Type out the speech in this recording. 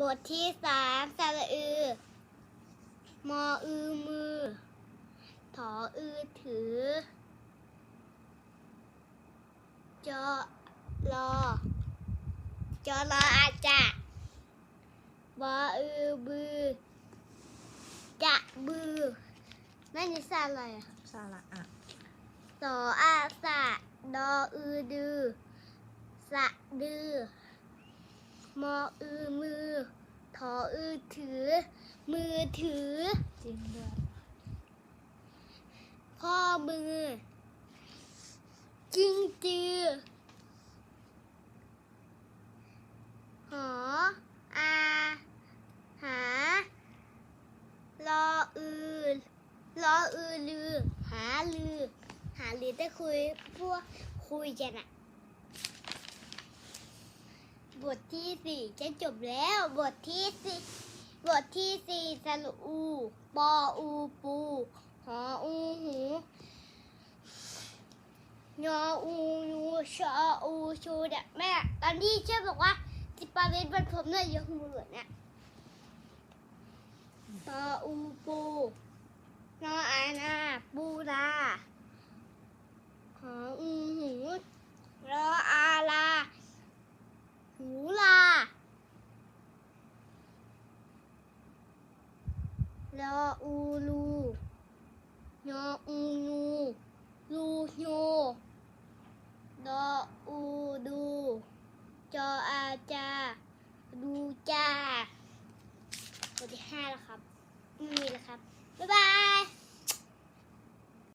บทที่สามสระอือ มออือมือ ถออือถือ จอรอ จอรออาจจะบออือบือ จะบือนั่นนิสานอะไรอะสาระอะสออาสะดออือดือ สะดือ มออือมือ ถออือถือ มือถือ จริงด้วยพ่อมือ จิ้งจือ หอ อา หา รออือรออือลือ หาลือ หาลือจะคุยพวกคุยกันอะ บทที่สี่จะจบแล้ว บทที่สี่บทที่สี่สรอู ปออูปูหออูหูยออูยูชออูชูเด็กแม่ ตอนที่เชื่อบอกว่าจิปาเวนบนผมเนี่ยยกมือเหมือนเนี่ยปออูปูนออานาปูนาหออูหูรออาลา หูลา ดออูลูยออูนูลูโยดออูดูจออาจา ดูจ้าบทที่ห้าแล้วครับไม่มีแล้วครับ บ๊ายบาย